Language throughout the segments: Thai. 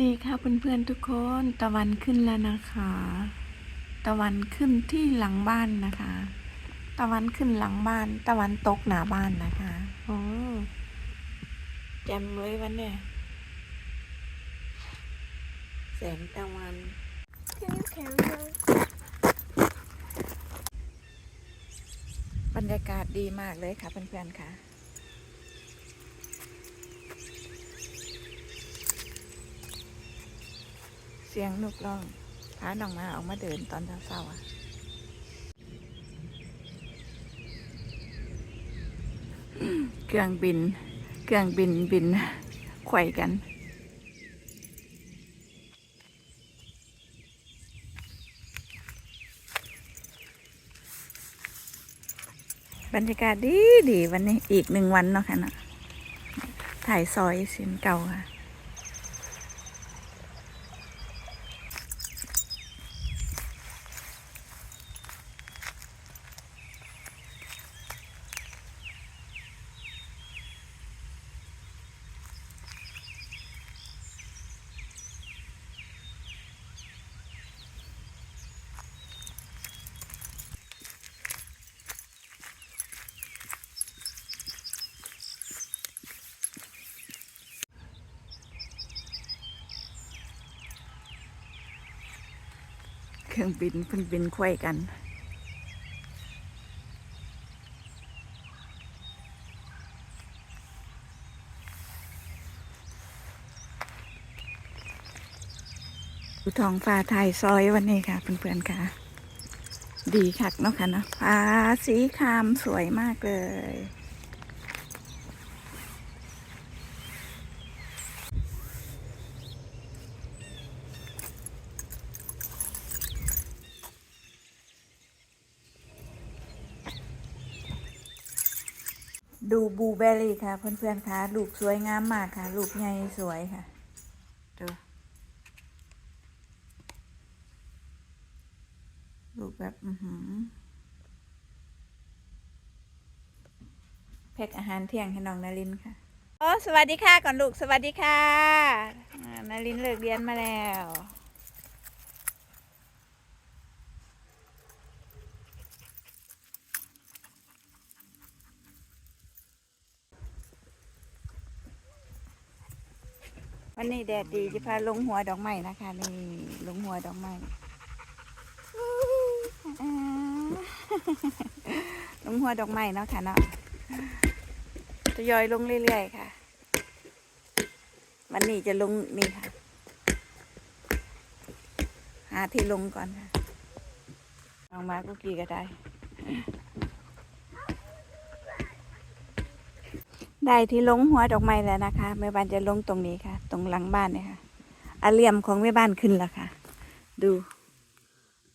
ดีค่ะเพื่อนๆทุกคนตะวันขึ้นแล้วนะคะ ตะวันขึ้นที่หลังบ้านนะคะ ตะวันขึ้นหลังบ้าน ตะวันตกหน้าบ้านนะคะโอ้แจ่มเลยวันเนี่ยแสงตะวันบรรยากาศดีมากเลยค่ะเพื่อนๆค่ะ เสียงนกร้องพาน้องมาออกมาเดินตอนเช้าๆอะเครื่องบิน เครื่องบินบินไขว่กันบรรยากาศดีดีวันนี้อีกหนึ่งวันเนาะค่ะเนาะถ่ายซอยสียนเก่าค่ะ รื่องบินเพิ่งบินไขว้กันดูท้องฟ้าไทยซอยวันนี้ค่ะเพื่อนๆค่ะ ดีคักเนาะค่ะเนาะฟ้าสีครามสวยมากเลย ดูบูเบอร์รี่ค่ะ เพื่อนๆค่ะลูกสวยงามมากค่ะ ลูกใหญ่สวยค่ะดูลูกแบบอือหือเพ็กอาหารเที่ยงให้น้องนารินค่ะโอ้สวัสดีค่ะก่อนลูกสวัสดีค่ะนารินเลิกเรียนมาแล้ว วันนี้แดดดีจะพาลงหัวดอกไม้นะคะนี่ลงหัวดอกไม้ลงหัวดอกไม้เนาะค่ะเนาะทยอยลงเรื่อยๆค่ะ วันนี้จะลงนี่ค่ะ หาที่ลงก่อนค่ะลองมากุกกี้ก็ได้ ได้ที่ลงหัวดอกไม้แล้วนะคะแม่บ้านจะลงตรงนี้ค่ะ ตรงหลังบ้านเนี่ยค่ะอาเลียมของแม่บ้านขึ้นแล้วค่ะ ดู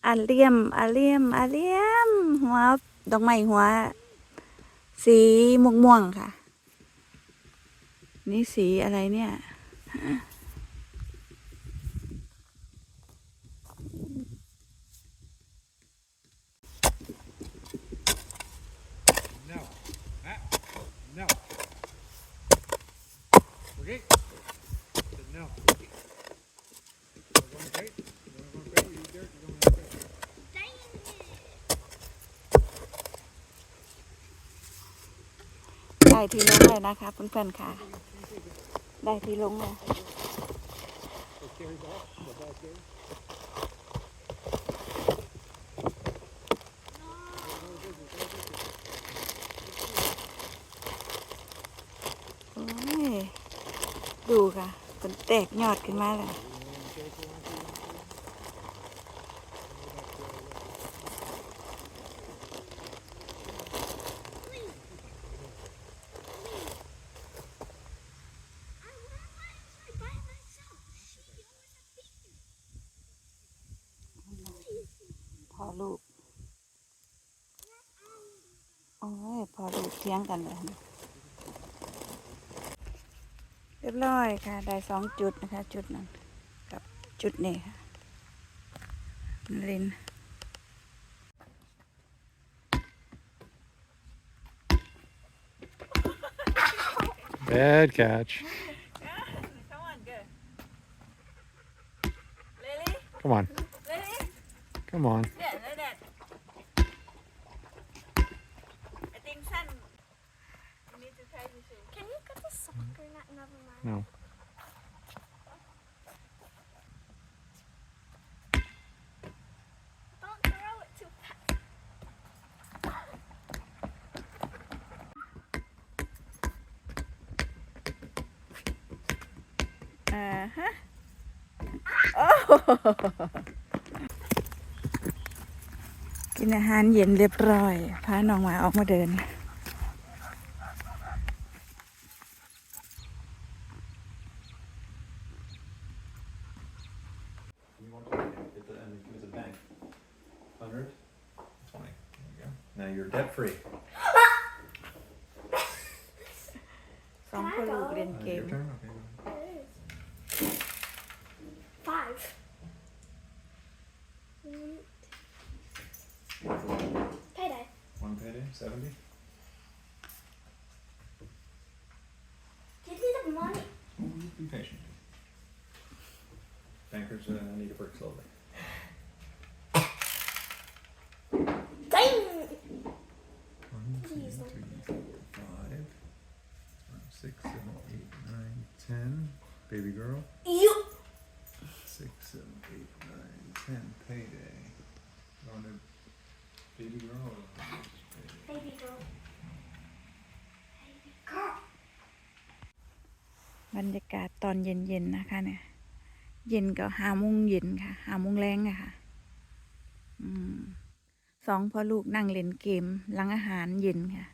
อาเลียมอาเลียมอาเลียม หัวดอกไม้หัว สีม่วงม่วงๆค่ะ นี่สีอะไรเนี่ย No. Ah. No. Okay. Said no. We're going straight. We're going straight. You there? You're going straight. ได้ที่ลงเลยนะคะเพื่อนๆค่ะ ได้ที่ลงแล้ว The carry ball. The ball carry. โอ้ยดู ค่ะเป็นแตกยอดขึ้นมาเลยพอลูก โอ้ย พอลูกเทียงกันเลย รียบร้อยค่ะ ได้สองจุดนะคะ จุดนั้นกับจุดนี้ค่ะนรินทร์ Bad catch. Come on. Ready? Come on. Yeah, like that. I think son. You need to try this too. Can you get the soccer net? Never mind. No. Don't throw it too fast. อ่าฮะโอ้โหกินอาหารเย็นเรียบร้อย พาน้องหมาออกมาเดิน debt free. สองคนลูกเรียน Uh, เกม your turn, okay. It is. Five. Mm. Payday. One payday, seventy? Give me the money. Oh, you be patient. Bankers, uh, need to work slowly. Baby girl. You. Six, seven, eight, nine, ten. Payday. On to baby girl or payday? Baby girl. Baby girl. บรรยากาศตอนเย็นๆนะคะ เนี่ย เย็นก็หาโมุงเย็นค่ะหาโมุงแรงอะค่ะอืมสองพ่อลูกนั่งเล่นเกมหลังอาหารเย็นค่ะ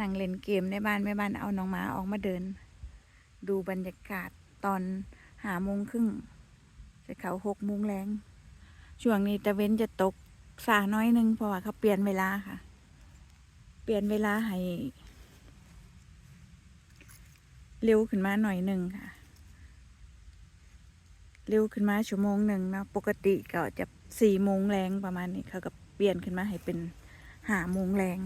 นั่งเล่นเกมในบ้านแม่บ้านเอาน้องหมาออกมาเดิน ดูบรรยากาศตอนหาโมงครึ่งจะเขาหกโมงแรงช่วงนี้ตะเว้นจะตกสาน้อยหนึงเพราะว่าเขาเปลี่ยนเวลาค่ะ เปลี่ยนเวลาให้ เร็วขึ้นมาหน่อยหนึ่งค่ะ เร็วขึ้นมาชั่วโมงหนึ่งนะปกติก็จะสี่โมงแรงประมาณนี้เขาก็เปลี่ยนขึ้นมาให้เป็นหาโมงแรง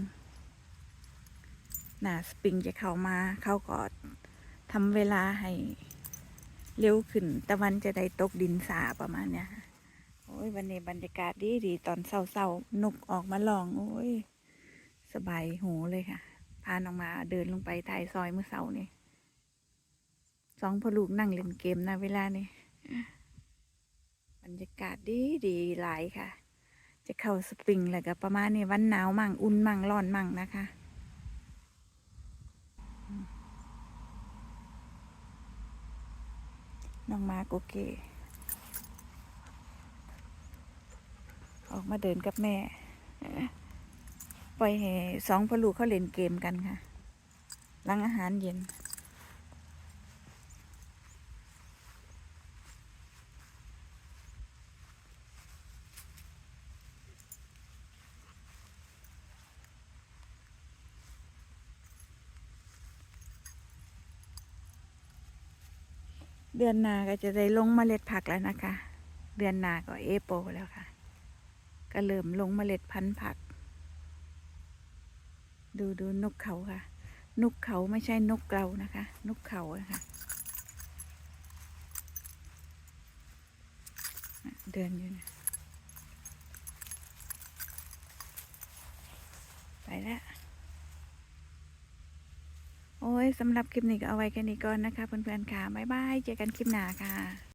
หนาสปริงจะเข้ามาเขาก็ ทำเวลาให้เร็วขึ้น ตะวันจะได้ตกดินสาประมาณเนี้ยค่ะโอ้ยวันนี้บรรยากาศดีดีตอนเศร้าๆนกออกมาลอง โอ้ย สบายหูเลยค่ะ พาน้องมาเดินลงไปถ่ายซอยเมื่อเสาร์นี่สองพ่อลูกนั่งเล่นเกมนะเวลานี้บรรยากาศดีดีหลายค่ะ จะเข้าสปริงแล้วก็ประมาณนี้วันหนาวมั่งอุ่นมั่งร้อนมั่งนะคะ น้องมาโกเกออกมาเดินกับแม่ ปล่อยให้สองพ่อลูกเขาเล่นเกมกันค่ะหลังอาหารเย็น เดือนหนาก็จะได้ลงเมล็ดผักแล้วนะคะ เดือนหนาก็เอโปแล้วค่ะ ก็เริ่มลงเมล็ดพันธุ์ผัก ดูดูนกเขาค่ะ นกเขาไม่ใช่นกเกลานะคะ นกเขานะคะ่ะเดินอยู่นะไปแล้ว สำหรับคลิปนี้ก็เอาไว้แค่นี้ก่อนนะคะเพื่อนๆค่ะบ๊ายบายเจอกันคลิปหน้าค่ะ